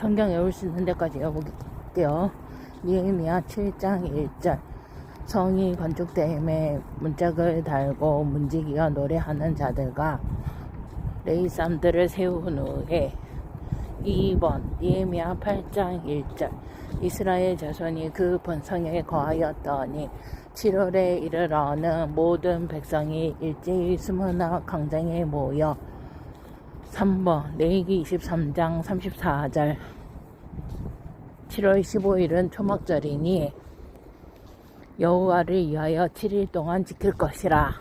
성경 외울 수 있는 데까지 외워볼게요. 니에미야 7장 1절 성이 건축됨에 문짝을 달고 문지기와 노래하는 자들과 레이삼들을 세운 후에 2번 니에미야 8장 1절 이스라엘 자손이 그 본성에 거하였더니 7월에 이르러는 모든 백성이 일제히 스무나 강장에 모여 3번 레이기 23장 34절. 7월 15일은 초막절이니 여호와를 위하여 7일 동안 지킬 것이라.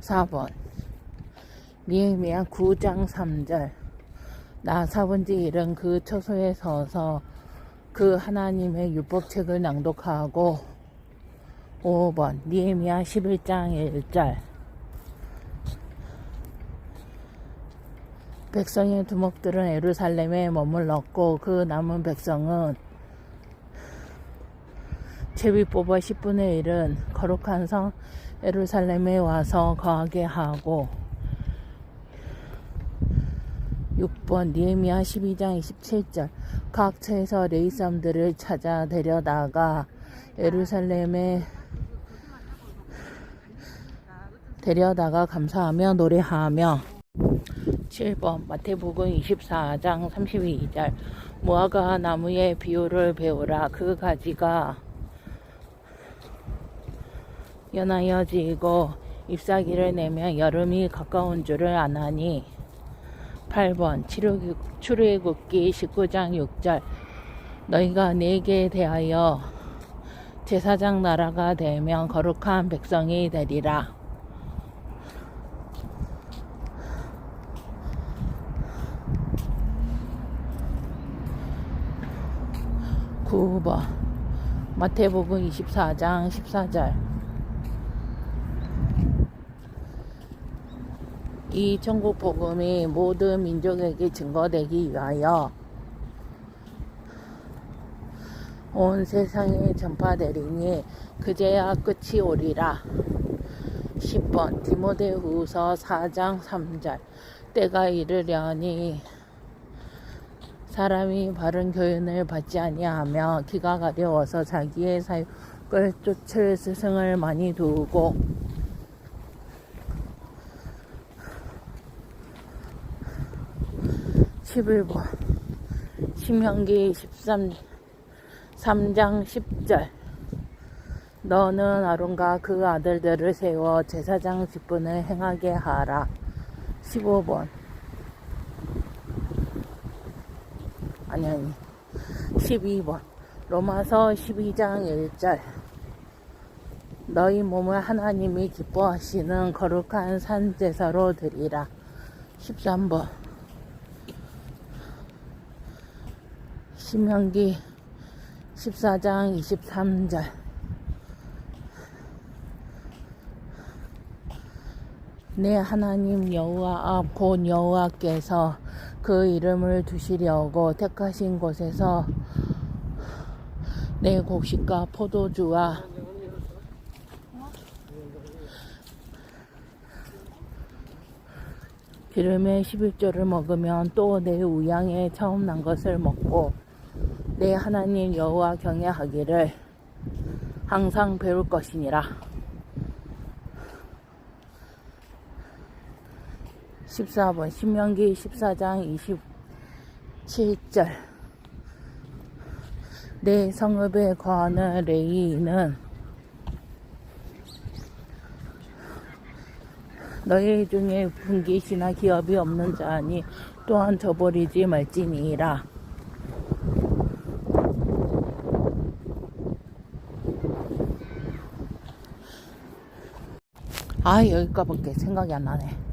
4번 니에미야 9장 3절. 나 사본지 일은 그 처소에 서서 그 하나님의 율법책을 낭독하고. 5번 니에미야 11장 1절 백성의 두목들은 에루살렘에 머물렀고 그 남은 백성은 제비 뽑아 10분의 1은 거룩한 성 에루살렘에 와서 거하게 하고 6번 니에미야 12장 27절. 각 처에서 레이삼들을 찾아 데려다가 에루살렘에 데려다가 감사하며 노래하며 7번 마태복음 24장 32절. 무화과 나무의 비유를 배우라. 그 가지가 연하여 지고 잎사귀를 내면 여름이 가까운 줄을 아나니. 8번 출애굽기 19장 6절. 너희가 내게 대하여 제사장 나라가 되면 거룩한 백성이 되리라 9번 마태복음 24장 14절. 이 천국 복음이 모든 민족에게 증거되기 위하여 온 세상에 전파되리니 그제야 끝이 오리라. 10번 디모데후서 4장 3절. 때가 이르려니 사람이 바른 교훈을 받지 아니하며 기가 가려워서 자기의 사육을 쫓을 스승을 많이 두고 (11번) 신명기 13 3장 10절. 너는 아론과 그 아들들을 세워 제사장 직분을 행하게 하라. 15번 아니 아니 12번. 로마서 12장 1절. 너희 몸을 하나님이 기뻐하시는 거룩한 산제사로 드리라. 13번. 신명기 14장 23절 내 하나님 여호와 곧 여호와께서 그 이름을 두시려고 택하신 곳에서 내 곡식과 포도주와 기름의 11조를 먹으면 또 내 우양에 처음 난 것을 먹고 내 하나님 여호와 경외하기를 항상 배울 것이니라. 14번 신명기 14장 27절. 내 성읍에 거하는 레이는 너희 중에 분깃이나 기업이 없는 자니 또한 저버리지 말지니라. 아 여기까밖에 생각이 안 나네. 한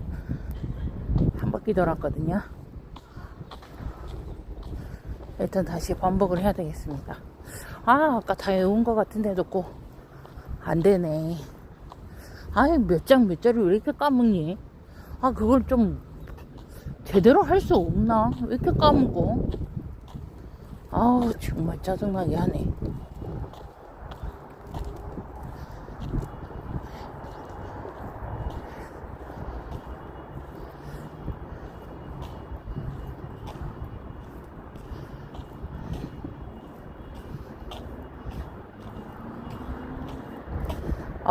바퀴 돌았거든요. 일단 다시 반복을 해야 되겠습니다. 아 아까 다 외운 것 같은데도 꼭 안되네. 아이 몇 장 몇 자리 왜 이렇게 까먹니? 아 그걸 좀 제대로 할 수 없나? 왜 이렇게 까먹고 아우 정말 짜증나게 하네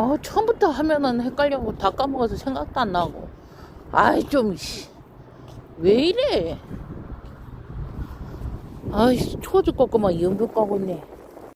아 처음부터 하면은 헷갈려고 다 까먹어서 생각도 안 나고. 아이 좀 씨. 왜 이래? 아이 추워 죽겠구만 연병 가고 있네.